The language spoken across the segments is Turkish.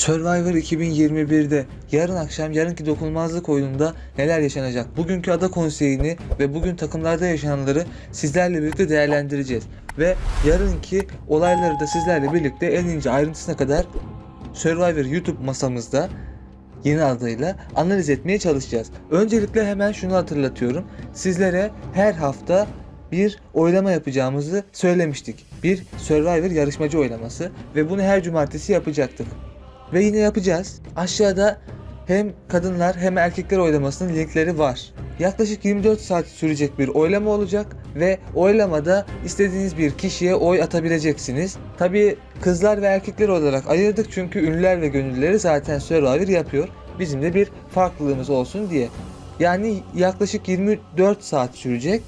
Survivor 2021'de yarın akşam yarınki dokunulmazlık oyununda neler yaşanacak? Bugünkü ada konseyini ve bugün takımlarda yaşananları sizlerle birlikte değerlendireceğiz. Ve yarınki olayları da sizlerle birlikte en ince ayrıntısına kadar Survivor YouTube masamızda yeni adıyla analiz etmeye çalışacağız. Öncelikle hemen şunu hatırlatıyorum. Sizlere her hafta bir oylama yapacağımızı söylemiştik. Bir Survivor yarışmacı oylaması ve bunu her cumartesi yapacaktık. Ve yine yapacağız. Aşağıda hem kadınlar hem erkekler oylamasının linkleri var. Yaklaşık 24 saat sürecek bir oylama olacak ve oylamada istediğiniz bir kişiye oy atabileceksiniz. Tabii kızlar ve erkekler olarak ayırdık çünkü ünlüler ve gönüllüleri zaten Survivor yapıyor. Bizim de bir farklılığımız olsun diye. Yani yaklaşık 24 saat sürecek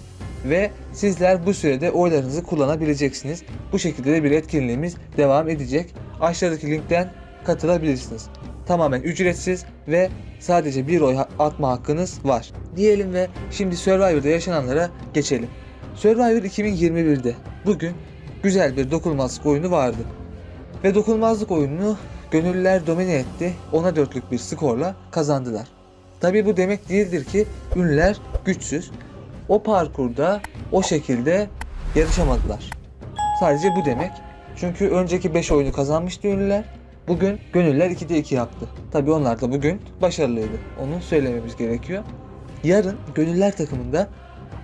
ve sizler bu sürede oylarınızı kullanabileceksiniz. Bu şekilde de bir etkinliğimiz devam edecek. Aşağıdaki linkten katılabilirsiniz. Tamamen ücretsiz ve sadece bir oy atma hakkınız var. Diyelim ve şimdi Survivor'da yaşananlara geçelim. Survivor 2021'de bugün güzel bir dokunulmazlık oyunu vardı. Ve dokunulmazlık oyununu gönüllüler domine etti. Ona dörtlük bir skorla kazandılar. Tabi bu demek değildir ki ünlüler güçsüz. O parkurda o şekilde yarışamadılar. Sadece bu demek. Çünkü önceki 5 oyunu kazanmıştı ünlüler. Bugün gönüller 2'de 2 yaptı. Tabi onlar da bugün başarılıydı. Onu söylememiz gerekiyor. Yarın gönüller takımında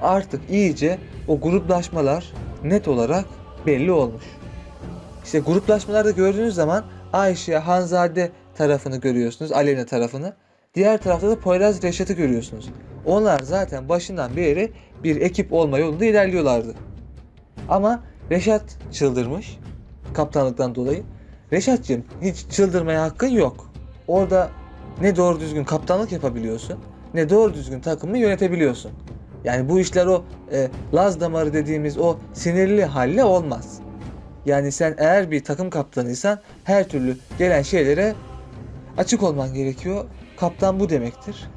artık iyice o gruplaşmalar net olarak belli olmuş. İşte gruplaşmalarda gördüğünüz zaman Ayşe, Hanzade tarafını görüyorsunuz, Aleyna tarafını. Diğer tarafta da Poyraz Reşat'ı görüyorsunuz. Onlar zaten başından beri bir ekip olma yolunda ilerliyorlardı. Ama Reşat çıldırmış kaptanlıktan dolayı. Reşat'cığım hiç çıldırmaya hakkın yok. Orada ne doğru düzgün kaptanlık yapabiliyorsun ne doğru düzgün takımı yönetebiliyorsun. Yani bu işler o e, Laz damarı dediğimiz o sinirli halle olmaz. Yani sen eğer bir takım kaptanıysan her türlü gelen şeylere açık olman gerekiyor. Kaptan bu demektir.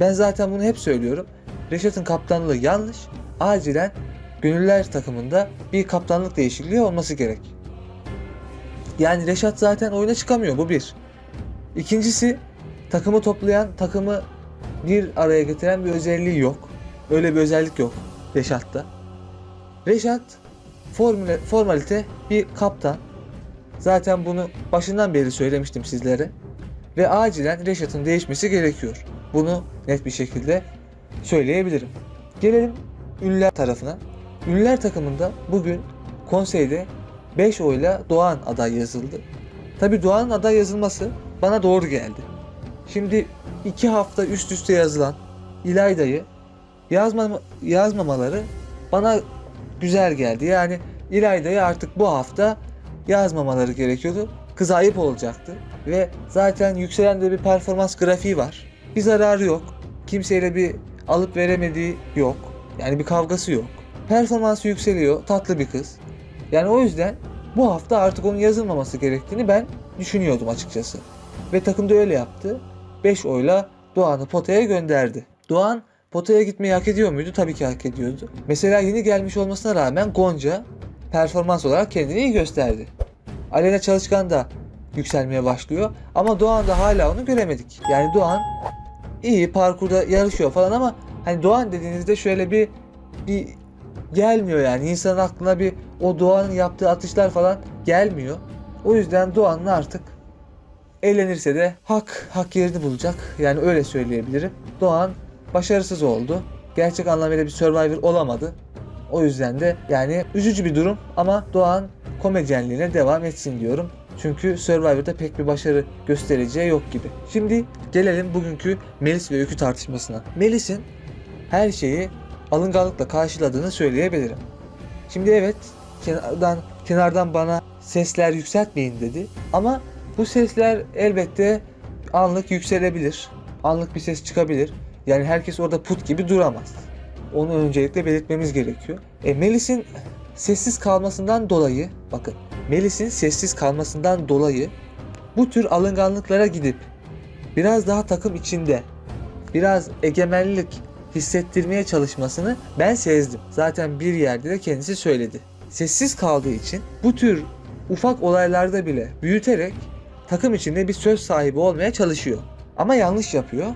Ben zaten bunu hep söylüyorum. Reşat'ın kaptanlığı yanlış. Acilen gönüller takımında bir kaptanlık değişikliği olması gerek. Yani Reşat zaten oyuna çıkamıyor bu bir. İkincisi takımı toplayan, takımı bir araya getiren bir özelliği yok. Öyle bir özellik yok Reşat'ta. Reşat formüle, formalite bir kaptan. Zaten bunu başından beri söylemiştim sizlere. Ve acilen Reşat'ın değişmesi gerekiyor. Bunu net bir şekilde söyleyebilirim. Gelelim ünlüler tarafına. Ünlüler takımında bugün konseyde 5 oyla Doğan aday yazıldı. Tabi Doğan'ın aday yazılması bana doğru geldi. Şimdi 2 hafta üst üste yazılan İlayda'yı yazma, yazmamaları bana güzel geldi. Yani İlayda'yı artık bu hafta yazmamaları gerekiyordu. Kız ayıp olacaktı. Ve zaten yükselen de bir performans grafiği var. Bir zararı yok. Kimseyle bir alıp veremediği yok. Yani bir kavgası yok. Performansı yükseliyor. Tatlı bir kız. Yani o yüzden bu hafta artık onun yazılmaması gerektiğini ben düşünüyordum açıkçası. Ve takım da öyle yaptı. 5 oyla Doğan'ı potaya gönderdi. Doğan potaya gitmeyi hak ediyor muydu? Tabii ki hak ediyordu. Mesela yeni gelmiş olmasına rağmen Gonca performans olarak kendini iyi gösterdi. Alena Çalışkan da yükselmeye başlıyor. Ama Doğan'da hala onu göremedik. Yani Doğan iyi parkurda yarışıyor falan ama hani Doğan dediğinizde şöyle bir bir gelmiyor yani insanın aklına bir o Doğan'ın yaptığı atışlar falan gelmiyor. O yüzden Doğan'ın artık eğlenirse de hak hak yerini bulacak. Yani öyle söyleyebilirim. Doğan başarısız oldu. Gerçek anlamıyla bir Survivor olamadı. O yüzden de yani üzücü bir durum ama Doğan komedyenliğine devam etsin diyorum. Çünkü Survivor'da pek bir başarı göstereceği yok gibi. Şimdi gelelim bugünkü Melis ve Öykü tartışmasına. Melis'in her şeyi alınganlıkla karşıladığını söyleyebilirim. Şimdi evet kenardan kenardan bana sesler yükseltmeyin dedi. Ama bu sesler elbette anlık yükselebilir. Anlık bir ses çıkabilir. Yani herkes orada put gibi duramaz. Onu öncelikle belirtmemiz gerekiyor. E, Melis'in sessiz kalmasından dolayı bakın Melis'in sessiz kalmasından dolayı bu tür alınganlıklara gidip biraz daha takım içinde biraz egemenlik hissettirmeye çalışmasını ben sezdim. Zaten bir yerde de kendisi söyledi. Sessiz kaldığı için bu tür ufak olaylarda bile büyüterek takım içinde bir söz sahibi olmaya çalışıyor. Ama yanlış yapıyor.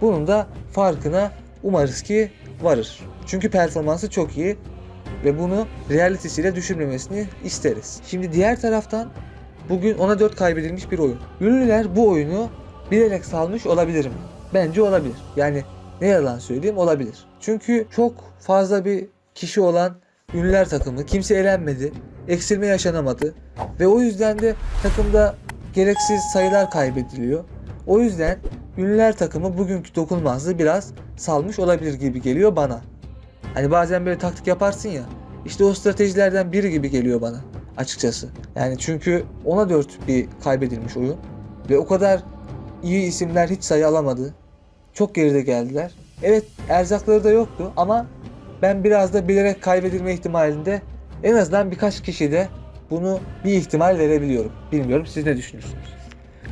Bunun da farkına umarız ki varır. Çünkü performansı çok iyi ve bunu realitesiyle düşürmemesini isteriz. Şimdi diğer taraftan bugün ona 4 kaybedilmiş bir oyun. Ünlüler bu oyunu bilerek salmış olabilir mi? Bence olabilir. Yani ne yalan söyleyeyim olabilir. Çünkü çok fazla bir kişi olan ünlüler takımı kimse elenmedi. Eksilme yaşanamadı. Ve o yüzden de takımda gereksiz sayılar kaybediliyor. O yüzden ünlüler takımı bugünkü dokunulmazlığı biraz salmış olabilir gibi geliyor bana. Hani bazen böyle taktik yaparsın ya. İşte o stratejilerden biri gibi geliyor bana açıkçası. Yani çünkü ona 4 bir kaybedilmiş oyun. Ve o kadar iyi isimler hiç sayı alamadı. Çok geride geldiler. Evet erzakları da yoktu ama ben biraz da bilerek kaybedilme ihtimalinde en azından birkaç kişide bunu bir ihtimal verebiliyorum. Bilmiyorum siz ne düşünürsünüz?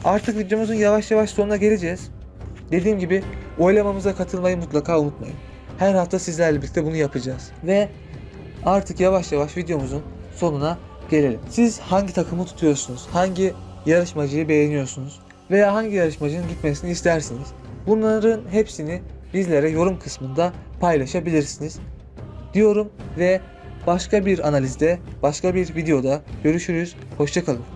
Artık videomuzun yavaş yavaş sonuna geleceğiz. Dediğim gibi oylamamıza katılmayı mutlaka unutmayın. Her hafta sizlerle birlikte bunu yapacağız. Ve artık yavaş yavaş videomuzun sonuna gelelim. Siz hangi takımı tutuyorsunuz? Hangi yarışmacıyı beğeniyorsunuz? Veya hangi yarışmacının gitmesini istersiniz? Bunların hepsini bizlere yorum kısmında paylaşabilirsiniz. Diyorum ve başka bir analizde, başka bir videoda görüşürüz. Hoşçakalın.